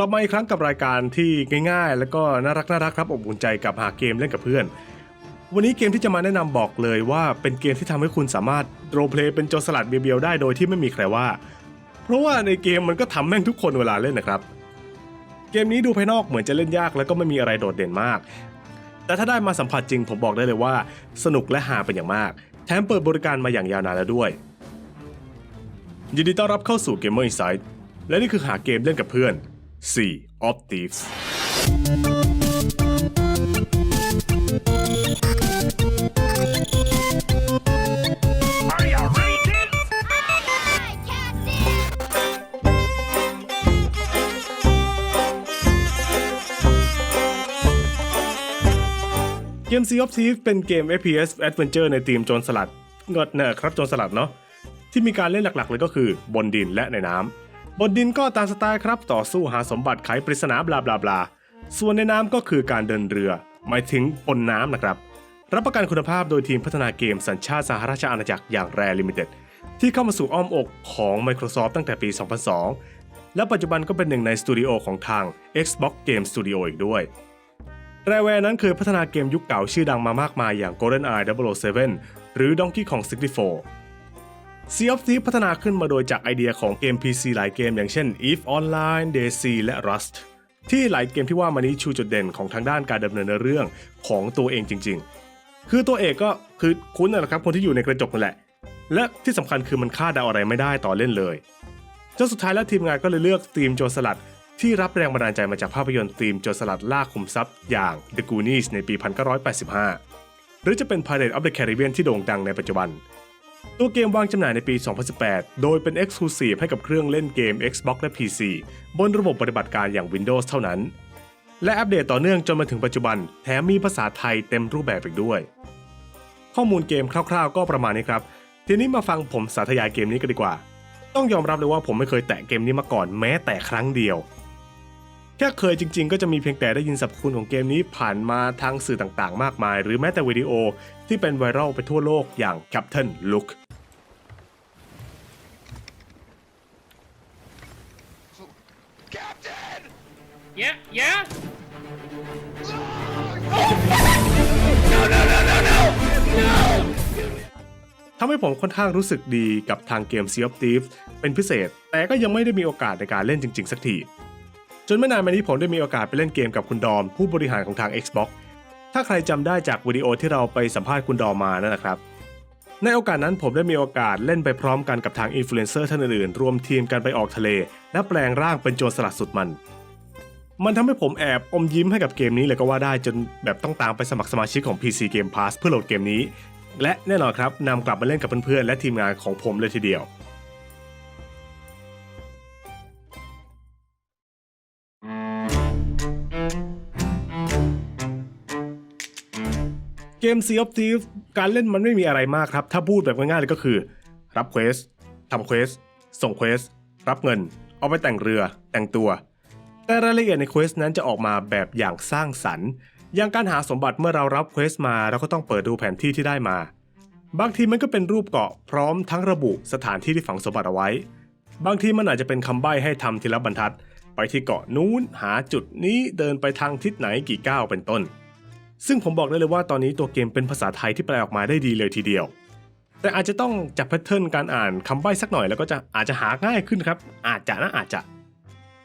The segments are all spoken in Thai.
ลับมาอีกครั้งกับรายการที่ง่ายๆ แล้วก็น่ารักน่ารักครับอบอุ่นใจกับหาเกมเล่นกับเพื่อน วันนี้เกมที่จะมาแนะนำบอกเลยว่าเป็นเกมที่ทำให้คุณสามารถโรเพลย์เป็นโจรสลัดเบียวๆได้โดยที่ไม่มีใครว่า เพราะว่าในเกมมันก็ทำแม่งทุกคนเวลาเล่นนะครับ เกมนี้ดูภายนอกเหมือนจะเล่นยากแล้วก็ไม่มีอะไรโดดเด่นมาก แต่ถ้าได้มาสัมผัสจริงผมบอกได้เลยว่า สนุกและหาเป็นอย่างมาก แถมเปิดบริการมาอย่างยาวนานแล้วด้วยยินดีต้อนรับเข้าสู่ Gamer Insight และนี่คือหาเกมเล่นกับเพื่อน 4 of Thieves เกม Sea of Thieves เป็นเกม FPS Adventure ในทีมโจรสลัดเงดเนอะครับโจรสลัดเนาะที่มีการเล่นหลักๆเลยก็คือบนดินและในน้ำ บนดินก็ตามสไตล์ครับต่อสู้หาสมบัติไขปริศนาบลาบลาบลาส่วนในน้ำก็คือการเดินเรือ หมายถึงบนน้ำนะครับ รับประกันคุณภาพโดยทีมพัฒนาเกมสัญชาติสหราชอาณาจักรอย่าง Rare Limited ที่เข้ามาสู่อ้อมอกของ Microsoft ตั้งแต่ปี 2002 และปัจจุบันก็เป็นหนึ่งในสตูดิโอของทาง Xbox Game Studio อีกด้วยแรแวร์นั้นเคยพัฒนาเกมยุคเก่าชื่อดังมามากมายอย่าง GoldenEye 007 หรือ Donkey Kong 64 Sea of Thieves พัฒนาขึ้นมาโดยจากไอเดียของเกม PC หลายเกมอย่างเช่น EVE Online, DayZ และ Rust ที่หลายเกมที่ว่ามานี้ชูจุดเด่นของทางด้านการดำเนินเรื่องของตัวเองจริง ๆ คือตัวเอกก็คือคุณนนแหละครับคนที่อยู่ในกระจกนั่นแหละ และที่สำคัญคือมันคาดเดาอะไรไม่ได้ต่อเล่นเลยจนสุดท้ายแล้วทีมงานก็เลยเลือกธีมโจรสลัดที่รับแรงบันดาลใจมาจากภาพยนตร์ธีมโจรสลัดล่าขุมทรัพย์อย่าง The Goonies ในปี 1985 หรือจะเป็น Pirates of the Caribbean ที่โด่งดังในปัจจุบัน ตัวเกมวางจำหน่ายในปี 2018 โดยเป็น Exclusive ให้กับเครื่องเล่นเกม Xbox และ PC บนระบบปฏิบัติการอย่าง Windows เท่านั้น และอัปเดตต่อเนื่องจนมาถึงปัจจุบัน แถมมีภาษาไทยเต็มรูปแบบอีกด้วย ข้อมูลเกมคร่าวๆ ก็ประมาณนี้ครับ ทีนี้มาฟังผมสาธยายเกมนี้กันดีกว่า ต้องยอมรับเลยว่าผมไม่เคยแตะเกมนี้มาก่อนแม้แต่ครั้งเดียว แค่เคยจริงๆ ก็จะมีเพียงแต่ได้ยินสรรพคุณของเกมนี้ผ่านมาทางสื่อต่างๆ มากมาย หรือแม้แต่วิดีโอที่เป็นไวรัลไปทั่วโลกอย่าง Captain Look ทำให้ผมค่อนข้างรู้สึกดีกับทางเกม Sea of Thieves เป็นพิเศษ แต่ก็ยังไม่ได้มีโอกาสในการเล่นจริง ๆ สักที จนไม่นานมานี้ผมได้มีโอกาสไปเล่นเกมกับคุณดอม ผู้บริหารของทาง Xbox ถ้าใครจำได้จากวิดีโอที่เราไปสัมภาษณ์คุณดอมมานั่นนะครับ ในโอกาสนั้นผมได้มีโอกาสเล่นไปพร้อมกันกับทางอินฟลูเอนเซอร์ท่านอื่นๆรวมทีมกันไปออกทะเล และแปลงร่างเป็นโจรสลัดสุดมัน มันทำให้ผมแอบอมยิ้มให้กับเกมนี้เลยก็ว่าได้จนแบบต้องตามไปสมัครสมาชิกของ PC Game Pass เพื่อโหลดเกมนี้ และแน่นอนครับนำกลับมาเล่นกับเพื่อนๆและทีมงานของผมเลยทีเดียว เกม Sea of Thieves การเล่นมันไม่มีอะไรมากครับ ถ้าพูดแบบง่ายๆเลยก็คือ รับเควสทำเควสส่งเควสรับเงิน เอาไปแต่งเรือแต่งตัว แต่รายละเอียดในเควสนั้นจะออกมาแบบอย่างสร้างสรรค์ อย่างการหาสมบัติเมื่อเรารับเควสมาเราก็ต้องเปิดดูแผนที่ที่ได้มา บางทีมันก็เป็นรูปเกาะพร้อมทั้งระบุสถานที่ที่ฝังสมบัติเอาไว้ บางทีมันอาจจะเป็นคำใบ้ให้ทำทีละบรรทัด ไปที่เกาะนู้นหาจุดนี้เดินไปทางทิศไหนกี่ก้าวเป็นต้น ซึ่งผมบอกได้เลยว่าตอนนี้ตัวเกมเป็นภาษาไทยที่แปลออกมาได้ดีเลยทีเดียว แต่อาจจะต้องจับแพทเทิร์นการอ่านคำใบ้สักหน่อยแล้วก็จะอาจจะหาง่ายขึ้นครับ อาจจะนะอาจจะ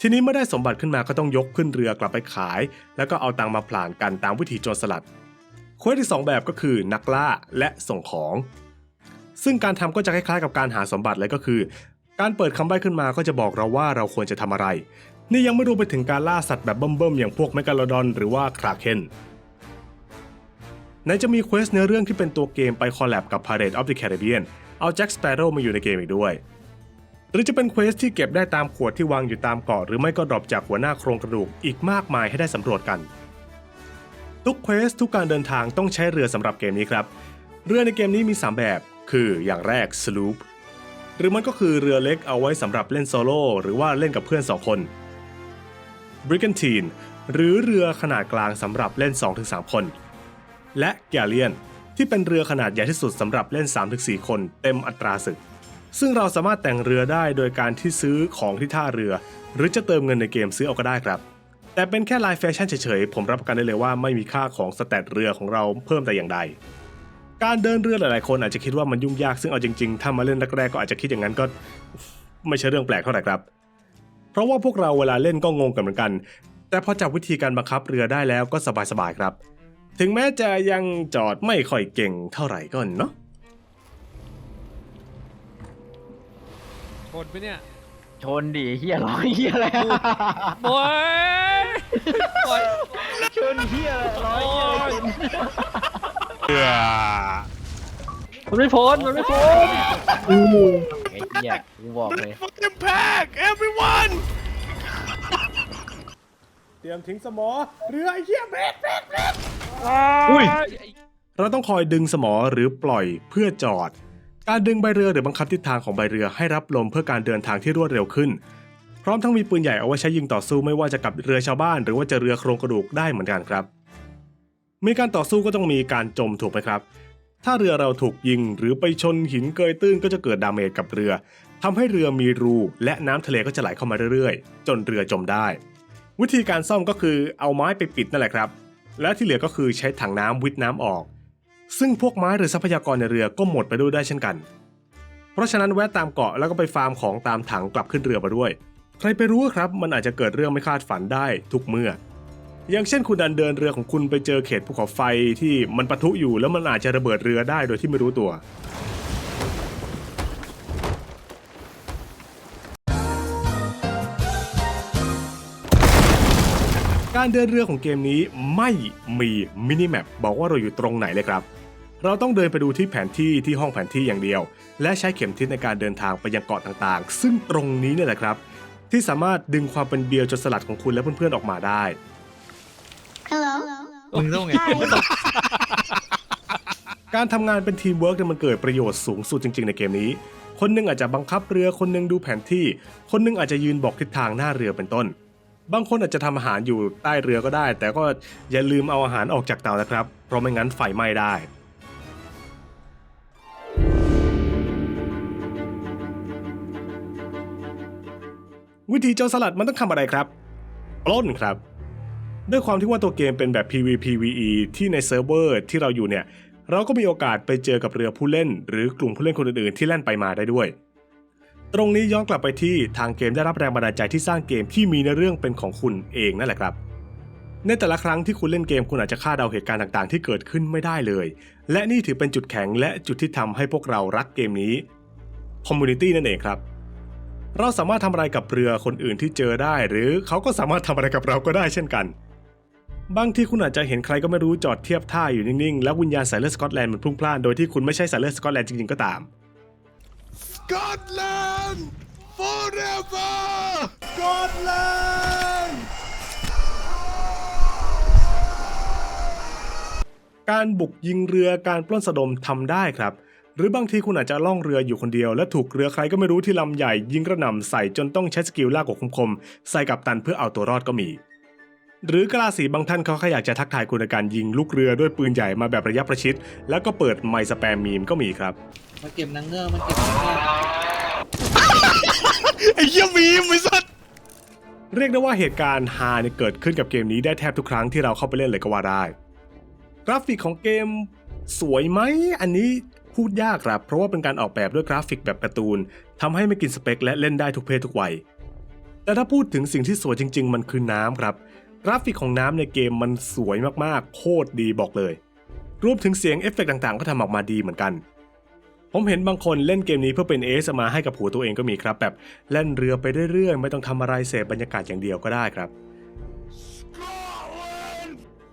ทีนี้เมื่อได้สมบัติขึ้นมาก็ต้องยกขึ้นเรือกลับไปขาย แล้วก็เอาตังค์มาผลานกันตามวิธีโจรสลัดเควสที่สองแบบก็คือนักล่าและส่งของ ซึ่งการทำก็จะคล้ายๆ กับการหาสมบัติเลยก็คือ การเปิดคำใบ้ขึ้นมาก็จะบอกเราว่าเราควรจะทำอะไร นี่ยังไม่รวมไปถึงการล่าสัตว์แบบเบิ่มๆอย่างพวกเมกาโลดอนหรือว่าคราเคน ไหนจะมีเควสเนื้อเรื่องที่เป็นตัวเกมไปคอลแลบกับ Pirate of the Caribbean เอาแจ็คสเปโร่มาอยู่ในเกมอีกด้วย หรือจะเป็นเควสที่เก็บได้ตามขวดที่วางอยู่ตามเกาะหรือไม่ก็ดรอปจากหัวหน้าโครงกระดูกอีกมากมายให้ได้สำรวจกัน ทุกเควสทุกการเดินทางต้องใช้เรือสำหรับเกมนี้ครับ เรือในเกมนี้มี 3 แบบ คืออย่างแรก sloop หรือมันก็คือเรือเล็กเอาไว้สำหรับเล่นโซโล่หรือว่าเล่นกับเพื่อน 2 คน brigantine หรือเรือขนาดกลางสำหรับเล่น 2-3 คน และ galleon ที่เป็นเรือขนาดใหญ่ที่สุดสำหรับเล่น 3-4 คนเต็มอัตราศึก ซึ่งเราสามารถแต่งเรือได้โดยการที่ซื้อของที่ท่าเรือ หรือจะเติมเงินในเกมซื้อเอาก็ได้ครับ แต่เป็นแค่ลายแฟชั่นเฉยๆ ผมรับประกันได้เลยว่าไม่มีค่าของสแตทเรือของเราเพิ่มแต่อย่างใดการเดินเรือหลายๆคนอาจจะคิดว่ามันยุ่งยากซึ่งเอาจริงๆ ถ้ามาเล่นแรกๆก็อาจจะคิดอย่างนั้นก็ไม่ใช่เรื่องแปลกเท่าไหร่ครับ เพราะว่าพวกเราเวลาเล่นก็งงกันเหมือนกัน แต่พอจับวิธีการบังคับเรือได้แล้วก็สบายๆครับ ถึงแม้จะยังจอดไม่ค่อยเก่งเท่าไหร่ก็เนาะชนไปเนี่ยชนดิเฮียร้อยเฮียอะไร โอ้ยโอ้ยชนเฮียร้อยเฮียอะไรกินมันไม่พ้นมันไม่พ้นไอ้เฮียกูบอกเลย Impact everyone เตรียมทิ้งสมอเรือไอ้เหี้ยเบรกเบรกเบรก อุ้ย เราต้องคอยดึงสมอหรือปล่อยเพื่อจอด การดึงใบเรือหรือบังคับทิศทางของใบเรือให้รับลมเพื่อการเดินทางที่รวดเร็วขึ้น พร้อมทั้งมีปืนใหญ่เอาไว้ใช้ยิงต่อสู้ไม่ว่าจะกับเรือชาวบ้าน หรือว่าจะเรือโครงกระดูกได้เหมือนกันครับ มีการต่อสู้ก็ต้องมีการจมถูกไหมครับ ถ้าเรือเราถูกยิงหรือไปชนหินเกยตื้นก็จะเกิดดาเมจกับเรือทำให้เรือมีรู และน้ำทะเลก็จะไหลเข้ามาเรื่อยๆ จนเรือจมได้ วิธีการซ่อมก็คือเอาไม้ไปปิดนั่นแหละครับ และที่เหลือก็คือใช้ถังน้ำวิทน้ำออก ซึ่งพวกไม้หรือทรัพยากรในเรือก็หมดไปด้วยได้เช่นกัน เพราะฉะนั้นแวะตามเกาะแล้วก็ไปฟาร์มของตามถังกลับขึ้นเรือมาด้วย ใครไปรู้ครับมันอาจจะเกิดเรื่องไม่คาดฝันได้ทุกเมื่อ อย่างเช่นคุณดันเดินเรือของคุณไปเจอเขตภูเขาไฟที่มันปะทุอยู่แล้วมันอาจจะระเบิดเรือได้โดยที่ไม่รู้ตัว การเดินเรือของเกมนี้ไม่มีมินิแมปบอกว่าเราอยู่ตรงไหนเลยครับ เราต้องเดินไปดูที่แผนที่ที่ห้องแผนที่อย่างเดียว และใช้เข็มทิศในการเดินทางไปยังเกาะต่างๆ ซึ่งตรงนี้เนี่ยแหละครับ ที่สามารถดึงความเป็นเบียร์จนสลัดของคุณและเพื่อนๆออกมาได้ Hello. มึงต้องไง Hi. การทำงานเป็นทีมเวิร์กเนี่ยมันเกิดประโยชน์สูงสุดจริง ๆ ในเกมนี้ คนหนึงอาจจะบังคับเรือ คนหนึงดูแผนที่ คนหนึงอาจจะยืนบอกทิศทางหน้าเรือเป็นต้น บางคนอาจจะทำอาหารอยู่ใต้เรือก็ได้ แต่ก็อย่าลืมเอาอาหารออกจากเตานะครับ เพราะไม่งั้นไฟไหม้ได้วิธีโจรสลัดมันต้องทำอะไรครับปล้นครับ ด้วยความที่ว่าตัวเกมเป็นแบบ PVPVE ที่ในเซิร์ฟเวอร์ที่เราอยู่เนี่ย เราก็มีโอกาสไปเจอกับเรือผู้เล่น หรือกลุ่มผู้เล่นคนอื่นๆที่เล่นไปมาได้ด้วย ตรงนี้ย้อนกลับไปที่ทางเกมได้รับแรงบันดาลใจที่สร้างเกมที่มีในเรื่องเป็นของคุณเองนั่นแหละครับ ในแต่ละครั้งที่คุณเล่นเกมคุณอาจจะคาดเดาเหตุการณ์ต่างๆ ที่เกิดขึ้นไม่ได้เลย และนี่ถือเป็นจุดแข็งและจุดที่ทำให้พวกเรารักเกมนี้คอมมูนิตี้นั่นเองครับเราสามารถทำอะไรกับเรือคนอื่นที่เจอได้ หรือเขาก็สามารถทำอะไรกับเราก็ได้เช่นกัน บางที่คุณอาจจะเห็นใครก็ไม่รู้จอดเทียบท่าอยู่นิ่งๆ แล้ววิญญาณสายเลือดสกอตแลนด์มันพุ่งพล่านโดยที่คุณไม่ใช่สายเลือดสกอตแลนด์จริงๆก็ตาม Scotland forever! Scotland! การบุกยิงเรือการปล้นสะดมทำได้ครับ หรือบางทีคุณอาจจะล่องเรืออยู่คนเดียว และถูกเรือใครก็ไม่รู้ที่ลำใหญ่ยิงกระหน่ำใส่จนต้องใช้สกิลลากกคมๆใส่กับตันเพื่อเอาตัวรอดก็มี หรือกลาสีบางท่านเขาแค่อยากจะทักทายคุณในการยิงลูกเรือด้วยปืนใหญ่มาแบบระยะประชิด แล้วก็เปิดไมค์สแปมมีมก็มีครับ มาเก็บนางเงือกมาเก็บนางเงือกไอ้เหี้ยมีมไอ้สัสเรียกได้ว่าเหตุการณ์ฮาเนี่ยเกิดขึ้นกับเกมนี้ได้แทบทุกครั้งที่เราเข้าไปเล่นเลยก็ว่าได้ กราฟิกของเกมสวยไหมอันนี้พูดยากครับ เพราะว่าเป็นการออกแบบด้วยกราฟิกแบบการ์ตูนทำให้ไม่กินสเปคและเล่นได้ทุกเพศทุกวัยแต่ถ้าพูดถึงสิ่งที่สวยจริง ๆ มันคือน้ำครับก ราฟิกของน้ำในเกมมันสวยมากๆ โคตรดีบอกเลย รวมถึงเสียงเอฟเฟกต์ต่างๆ ก็ทำออกมาดีเหมือนกัน ผมเห็นบางคนเล่นเกมนี้เพื่อเป็นเอสมาให้กับหัวตัวเองก็มีครับ แบบเล่นเรือไปเรื่อยๆ ไม่ต้องทำอะไรเสพบรรยากาศอย่างเดียวก็ได้ครับ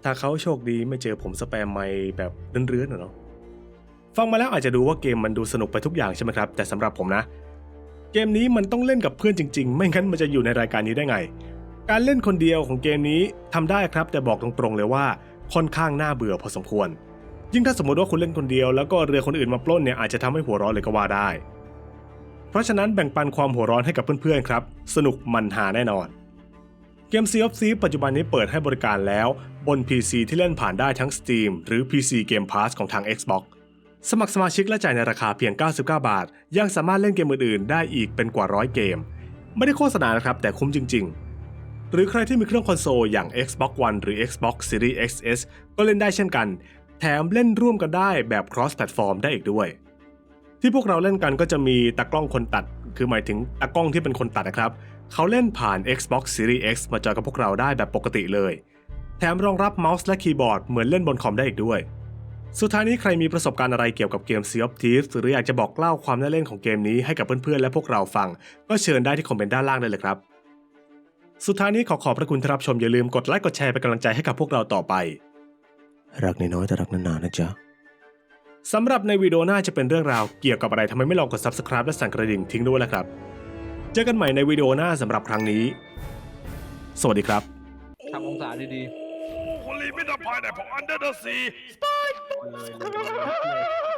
ถ้าเขาโชคดีไม่เจอผมสแปมไม่แบบเรื่อนๆเนาะฟังมาแล้วอาจจะดูว่าเกมมันดูสนุกไปทุกอย่างใช่ไหมครับ แต่สำหรับผมนะ เกมนี้มันต้องเล่นกับเพื่อนจริง ๆ ไม่งั้นมันจะอยู่ในรายการนี้ได้ไง การเล่นคนเดียวของเกมนี้ทำได้ครับแต่บอกตรงๆเลยว่าค่อนข้างน่าเบื่อพอสมควร ยิ่งถ้าสมมติว่าคุณเล่นคนเดียวแล้วก็เรือคนอื่นมาปล้นเนี่ยอาจจะทำให้หัวร้อนเลยก็ว่าได้ เพราะฉะนั้นแบ่งปันความหัวร้อนให้กับเพื่อนๆครับ สนุกมันหาแน่นอน เกม Sea of Thieves ปัจจุบันนี้เปิดให้บริการแล้ว บน PC ที่เล่นผ่านได้ทั้ง Steam หรือ PC Game Pass ของทาง Xbox สมัครสมาชิกและจ่ายในราคาเพียง 99 บาท ยังสามารถเล่นเกมอื่นๆ ได้อีกเป็นกว่าร้อยเกม ไม่ได้โฆษณานะครับแต่คุ้มจริง ๆ หรือใครที่มีเครื่องคอนโซลอย่าง Xbox One หรือ Xbox Series XS ก็เล่นได้เช่นกัน แถมเล่นร่วมกันได้แบบ cross platform ได้อีกด้วย ที่พวกเราเล่นกันก็จะมีตากล้องคนตัด คือหมายถึงตากล้องที่เป็นคนตัดนะครับ เขาเล่นผ่าน Xbox Series X มาจอยกับพวกเราได้แบบปกติเลย แถมรองรับเมาส์และคีย์บอร์ดเหมือนเล่นบนคอมได้อีกด้วยสุดท้ายนี้ใครมีประสบการณ์อะไรเกี่ยวกับเกม Sea of Thieves หรืออยากจะบอกเล่าความน่าเล่นของเกมนี้ให้กับเพื่อนๆและพวกเราฟัง ก็เชิญได้ที่คอมเมนต์ด้านล่างได้เลยครับ สุดท้ายนี้ขอขอบพระคุณที่รับชมอย่าลืมกดไลค์กดแชร์เป็นกำลังใจให้กับพวกเราต่อไป รักน้อยๆแต่รักนานๆนะจ๊ะสำหรับในวิดีโอหน้าจะเป็นเรื่องราวเกี่ยวกับอะไรทำไมไม่ลองกด Subscribe และสั่นกระดิ่งทิ้งด้วยล่ะครับ เจอกันใหม่ในวิดีโอหน้าสำหรับครั้งนี้ สวัสดีครับ ทำองศาดีคนลีมิตรภายในของ Under the Sea ๆเลยเลยเลย